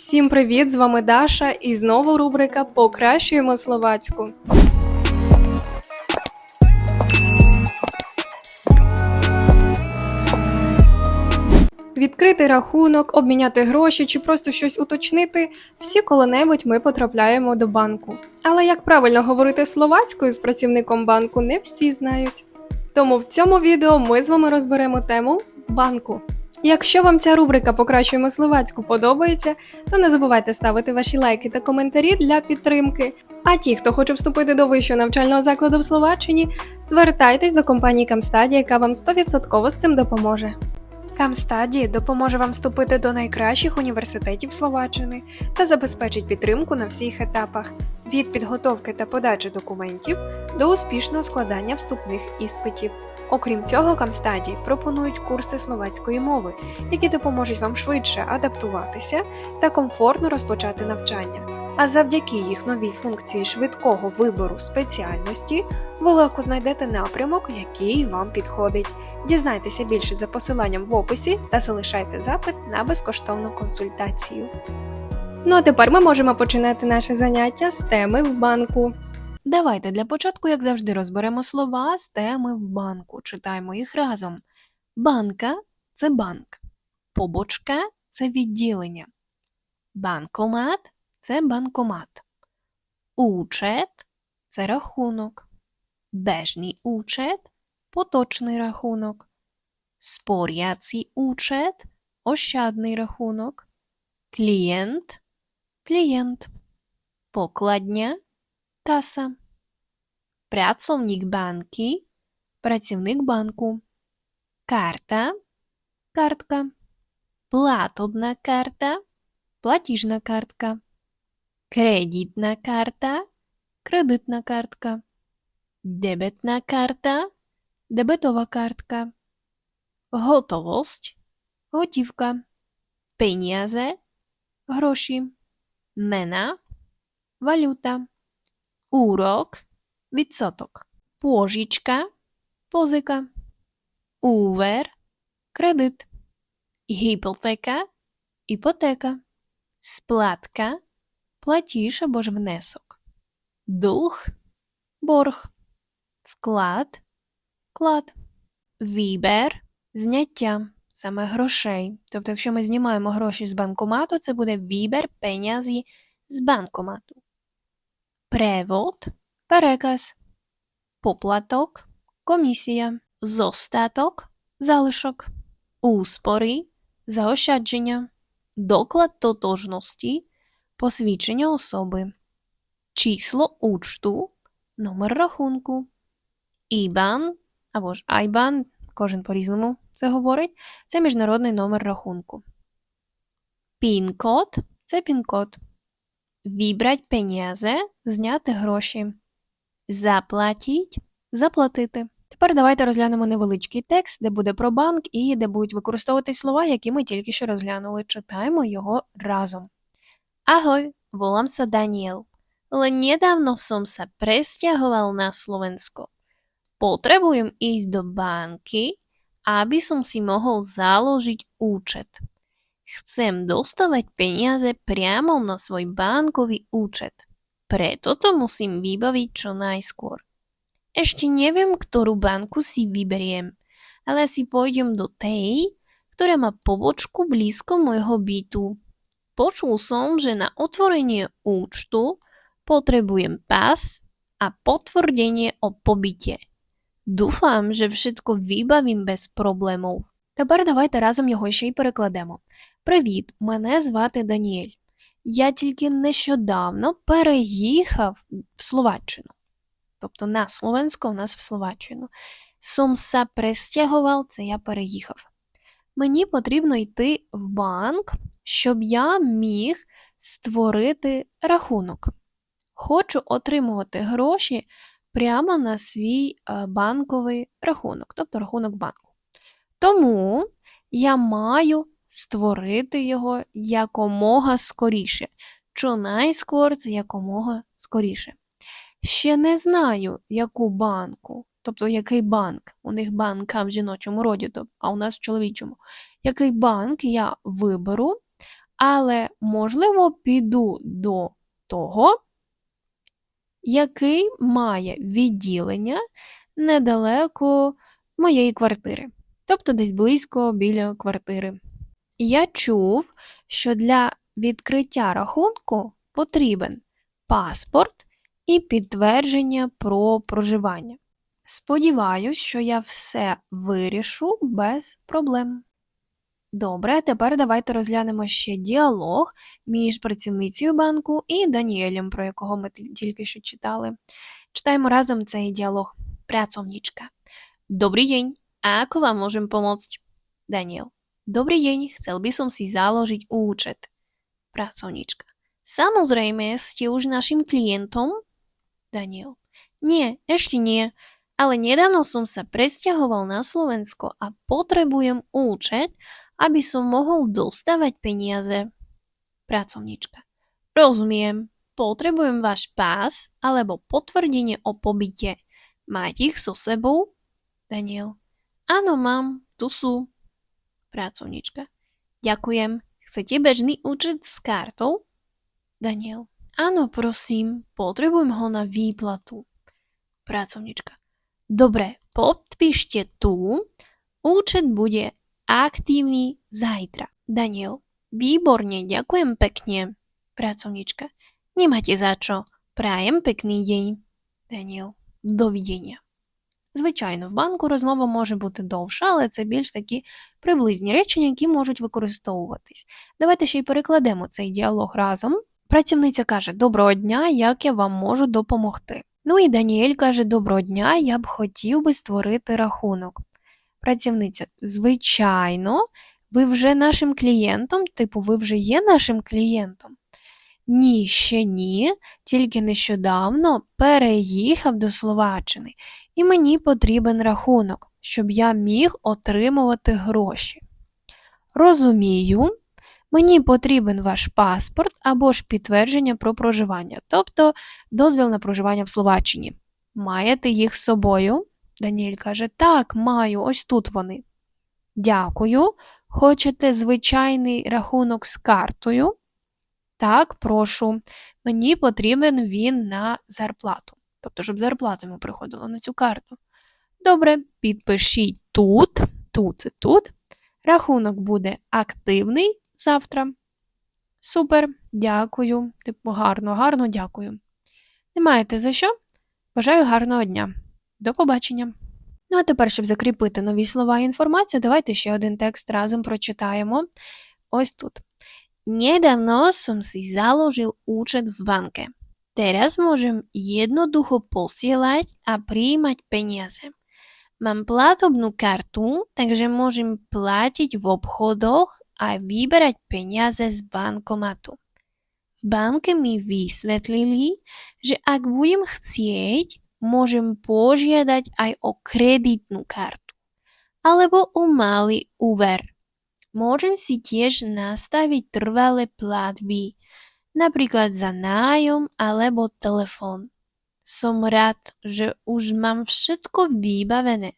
Всім привіт! З вами Даша і знову рубрика Покращуємо словацьку. Відкрити рахунок, обміняти гроші чи просто щось уточнити, всі коли-небудь ми потрапляємо до банку. Але як правильно говорити словацькою з працівником банку, не всі знають. Тому в цьому відео ми з вами розберемо тему банку. Якщо вам ця рубрика Покращуємо словацьку подобається, то не забувайте ставити ваші лайки та коментарі для підтримки. А ті, хто хоче вступити до вищого навчального закладу в Словаччині, звертайтесь до компанії Камстаді, яка вам 100% з цим допоможе. Камстаді допоможе вам вступити до найкращих університетів Словаччини та забезпечить підтримку на всіх етапах від підготовки та подачі документів до успішного складання вступних іспитів. Окрім цього, Камстаді пропонують курси словацької мови, які допоможуть вам швидше адаптуватися та комфортно розпочати навчання. А завдяки їх новій функції швидкого вибору спеціальності ви легко знайдете напрямок, який вам підходить. Дізнайтеся більше за посиланням в описі та залишайте запит на безкоштовну консультацію. Ну а тепер ми можемо починати наше заняття з теми в банку. Давайте для початку, як завжди, розберемо слова з теми в банку. Читаємо їх разом. Банка це банк. Побочка це відділення. Банкомат це банкомат. Учет це рахунок. Бежний учет поточний рахунок. Споряцький учет ощадний рахунок. Клієнт клієнт. Покладня Каса. Pracownik банки. Працівник банку. Карта. Картка. Платобна карта. Платіжна картка. Кредитна карта. Кредитна картка. Дебетна карта. Дебетова картка. Готовость. Готівка. Пеніазе. Гроші. Мена. Валюта. Урок відсоток. Пожічка позика. Увер кредит. Гіпотека іпотека. Сплатка платіж або ж внесок. Дулг борг. Вклад вклад. Вібер зняття саме грошей. Тобто, якщо ми знімаємо гроші з банкомату, це буде вібер пенязі з банкомату. Превод переказ, поплаток, комісія, зостаток, залишок, успори, заощадження, доклад тотожності, посвідчення особи, число учту, номер рахунку, IBAN або ж IBAN, кожен по-різному це говорить, це міжнародний номер рахунку. Пін-код це пін-код. Вібрать пеніазе зняти гроші. Заплатіть заплатити. Тепер давайте розглянемо невеличкий текст, де буде про банк і де будуть використовувати слова, які ми тільки що розглянули. Читаємо його разом. Ahoj, volám sa Daniel. Len nedávno som sa presťahoval na Slovensko. Potrebujem ísť do banky, aby som Chcem dostávať peniaze priamo na svoj bankový účet. Preto to musím vybaviť čo najskôr. Ešte neviem, ktorú banku si vyberiem, ale si pôjdem do tej, ktorá má pobočku blízko môjho bytu. Počul som, že na otvorenie účtu potrebujem pas a potvrdenie o pobyte. Dúfam, že všetko vybavím без problémov. Тепер давайте разом його ще й перекладемо. Привіт, мене звати Даніель. Я тільки нещодавно переїхав в Словаччину. Тобто на словенську у нас в Словаччину. Сум са престягував, це я переїхав. Мені потрібно йти в банк, щоб я міг створити рахунок. Хочу отримувати гроші прямо на свій е, банковий рахунок, тобто рахунок банку. Тому я маю створити його якомога скоріше. Що найскор це якомога скоріше. Ще не знаю, яку банку, тобто який банк, у них банка в жіночому роді, а у нас в чоловічому. Який банк я виберу, але, можливо, піду до того, який має відділення недалеко моєї квартири, тобто десь близько біля квартири. Я чув, що для відкриття рахунку потрібен паспорт і підтвердження про проживання. Сподіваюсь, що я все вирішу без проблем. Добре, тепер давайте розглянемо ще діалог між працівницею банку і Даніелем, про якого ми тільки що читали. Читаємо разом цей діалог. Pracovnička. Dobrý deň, ako vám môžem pomôcť? Daniel. Dobrý deň, chcel by som si založiť účet. Pracovnička. Samozrejme, ste už našim klientom? Daniel. Nie, ešte nie, ale nedávno som sa presťahoval na Slovensko a potrebujem účet, aby som mohol dostávať peniaze. Pracovnička. Rozumiem. Potrebujem váš pás alebo potvrdenie o pobyte. Máte ich so sebou? Daniel. Áno, mám, tu sú pracovnička. Ďakujem. Chcete bežný účet s kartou? Daniel. Áno, prosím, potrebujem ho na výplatu. Pracovnička. Dobre, podpíšte tu. Účet bude aktívny zajtra. Daniel. Výborne, ďakujem pekne. Pracovnička. Nemáte za čo. Prajem pekný deň. Daniel. Dovidenia. Звичайно, в банку розмова може бути довша, але це більш такі приблизні речення, які можуть використовуватись. Давайте ще й перекладемо цей діалог разом. Працівниця каже: Доброго дня, як я вам можу допомогти. Ну і Даніель каже: Доброго дня, я б хотів би створити рахунок. Працівниця, звичайно, ви вже нашим клієнтом, типу, ви вже є нашим клієнтом. Ні, ще ні, тільки нещодавно переїхав до Словаччини, і мені потрібен рахунок, щоб я міг отримувати гроші. Розумію, мені потрібен ваш паспорт або ж підтвердження про проживання, тобто дозвіл на проживання в Словаччині. Маєте їх з собою? Даніель каже: Так, маю, ось тут вони. Дякую. Хочете звичайний рахунок з картою? Так, прошу. Мені потрібен він на зарплату. Тобто, щоб зарплата йому приходила на цю карту. Добре, підпишіть тут, тут це тут. Рахунок буде активний завтра. Супер, дякую. Типу, гарно, гарно дякую. Не маєте за що? Бажаю гарного дня. До побачення. Ну а тепер, щоб закріпити нові слова і інформацію, давайте ще один текст разом прочитаємо. Ось тут. Nedávno som si založil účet v banke. Teraz môžem jednoducho posielať a prijímať peniaze. Mám platobnú kartu, takže môžem platiť v obchodoch a vyberať peniaze z bankomatu. V banke mi vysvetlili, že ak budem chcieť, môžem požiadať aj o kreditnú kartu alebo o malý úver. Si tiež nastaviť trvalé platby, napríklad za nájom alebo telefón. Som rád, že už mám všetko vybavené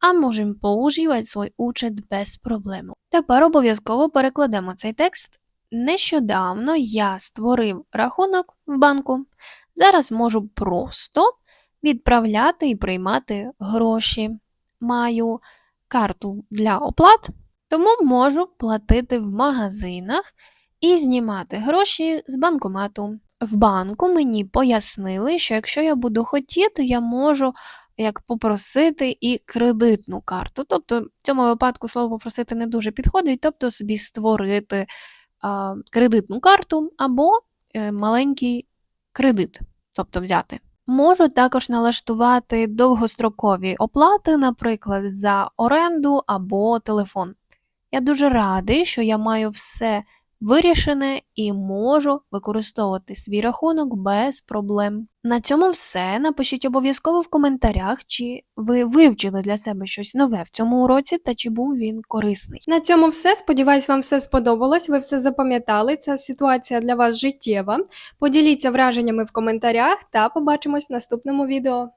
а можемо používати свій účet без проблему. Тепер обов'язково перекладемо цей текст. Нещодавно я створив рахунок в банку. Зараз можу просто відправляти і приймати гроші. Маю карту для оплат, тому можу платити в магазинах і знімати гроші з банкомату. В банку мені пояснили, що якщо я буду хотіти, я можу як попросити і кредитну карту. Тобто, в цьому випадку слово попросити не дуже підходить, тобто собі створити а, кредитну карту або е, маленький кредит, тобто взяти. Можу також налаштувати довгострокові оплати, наприклад, за оренду або телефон. Я дуже радий, що я маю все вирішене і можу використовувати свій рахунок без проблем. На цьому все. Напишіть обов'язково в коментарях, чи ви вивчили для себе щось нове в цьому уроці та чи був він корисний. На цьому все. Сподіваюсь, вам все сподобалось. Ви все запам'ятали. Ця ситуація для вас життєва. Поділіться враженнями в коментарях та побачимось в наступному відео.